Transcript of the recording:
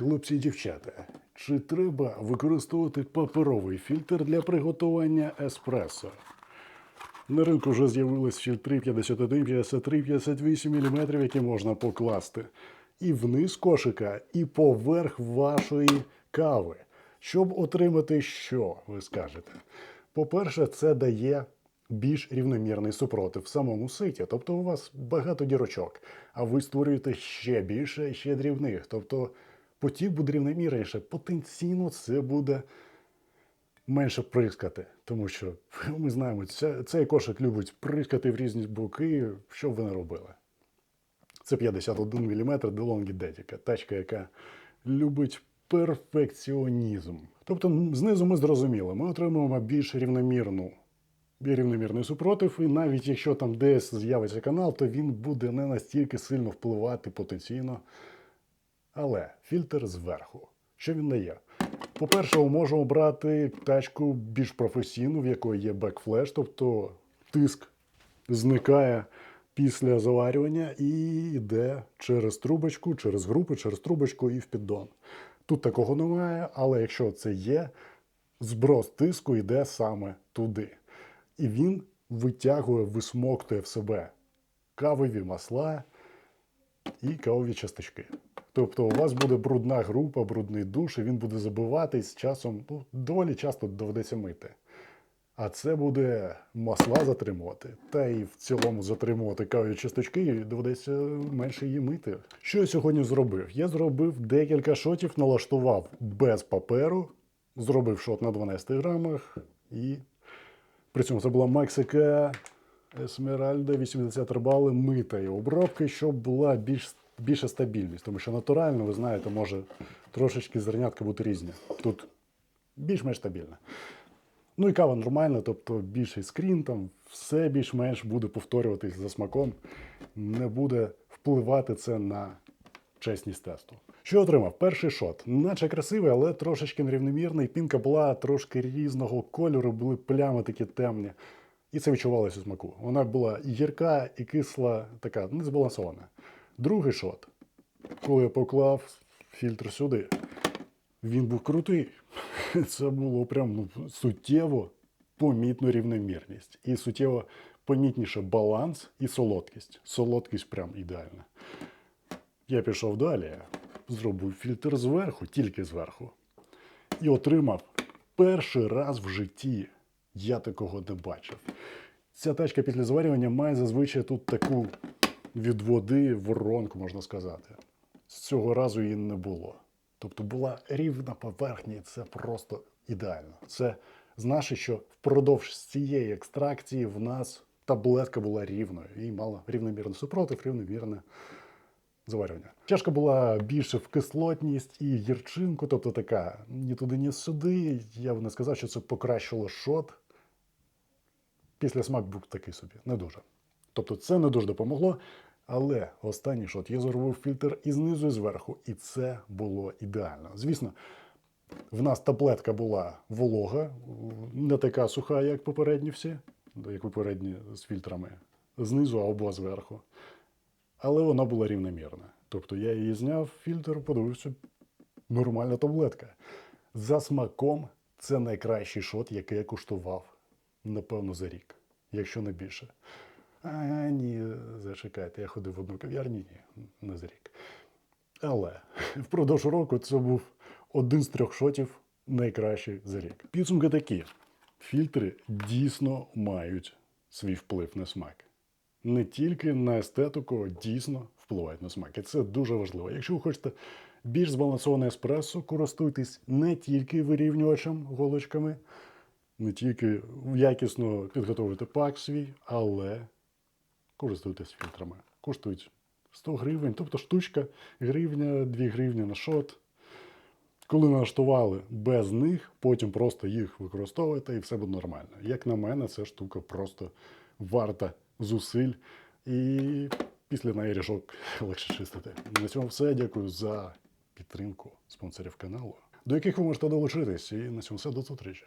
Хлопці і дівчата, чи треба використовувати паперовий фільтр для приготування еспресо? На ринку вже з'явились фільтри 51, 53, 58 мм, які можна покласти і вниз кошика, і поверх вашої кави. Щоб отримати що, ви скажете? По-перше, це дає більш рівномірний супротив в самому ситі. Тобто у вас багато дірочок, а ви створюєте ще більше ще дрібних. Тобто потік буде рівномірніше. Потенційно це буде менше прискати, тому що ми знаємо, цей кошик любить прискати в різні боки, що б ви не робили. Це 51 мм DeLonghi Dedica, тачка, яка любить перфекціонізм. Тобто знизу ми зрозуміли, ми отримуємо більш рівномірну, рівномірний супротив, і навіть якщо там десь з'явиться канал, то він буде не настільки сильно впливати потенційно. Але фільтр зверху. Що він дає? По-перше, ми можемо брати тачку більш професійну, в якої є бекфлеш, тобто тиск зникає після заварювання і йде через трубочку, через групи, через трубочку і в піддон. Тут такого немає, але якщо це є, зброс тиску йде саме туди. І він витягує, висмоктує в себе кавові масла і кавові часточки. Тобто у вас буде брудна група, брудний душ, і він буде забиватись з часом, ну, доволі часто доведеться мити. А це буде масла затримувати, та і в цілому затримувати кавові часточки, і доведеться менше її мити. Що я сьогодні зробив? Я зробив декілька шотів, налаштував без паперу, зробив шот на 12 грамах, і при цьому це була Мексика Есмеральда 80 рибали митої обробки, щоб була більш, більша стабільність. Тому що натурально, ви знаєте, може трошечки зернятка бути різні. Тут більш-менш стабільна. Ну і кава нормальна, тобто більший скрін, там все більш-менш буде повторюватись за смаком, не буде впливати це на чесність тесту. Що отримав? Перший шот. Наче красивий, але трошечки нерівномірний. Пінка була трошки різного кольору, були плями такі темні. І це відчувалося у смаку. Вона була гірка, і кисла, така незбалансована. Другий шот, коли я поклав фільтр сюди, він був крутий. Це було прям ну, суттєво помітну рівномірність. І суттєво помітніше баланс і солодкість. Солодкість прям ідеальна. Я пішов далі, зробив фільтр зверху, тільки зверху. І отримав перший раз в житті. Я такого не бачив. Ця тачка після зварювання має зазвичай тут таку від води воронку, можна сказати. З цього разу її не було. Тобто була рівна поверхня, і це просто ідеально. Це значить, що впродовж цієї екстракції в нас таблетка була рівною і мала рівномірний супротив, рівномірне заварювання. Чашка була більше в кислотність і гірчинку, тобто така ні туди, ні сюди. Я б не сказав, що це покращило шот. Після смак був такий собі, не дуже. Тобто це не дуже допомогло. Але останній шот я зробив фільтр і знизу, і зверху, і це було ідеально. Звісно, в нас таблетка була волога, не така суха, як попередні всі, як попередні з фільтрами, знизу або зверху. Але вона була рівномірна. Тобто я її зняв, фільтр, подивився, нормальна таблетка. За смаком це найкращий шот, який я куштував, напевно, за рік, якщо не більше. А, ні, зачекайте, я ходив в одну кав'ярню, ні, не за рік. Але впродовж року це був один з трьох шотів найкращий за рік. Підсумки такі: фільтри дійсно мають свій вплив на смак. Не тільки на естетику дійсно впливають на смак. І це дуже важливо. Якщо ви хочете більш збалансоване еспресо, користуйтесь не тільки вирівнювачем голочками, не тільки якісно підготовити пак свій, але користуйтесь фільтрами. Коштують 100 гривень, тобто штучка, гривня, 2 гривні на шот. Коли налаштували без них, потім просто їх використовуєте і все буде нормально. Як на мене, ця штука просто варта зусиль. І після неї ріжок легше чистити. На цьому все. Дякую за підтримку спонсорів каналу, до яких ви можете долучитись. І на цьому все до зустрічі.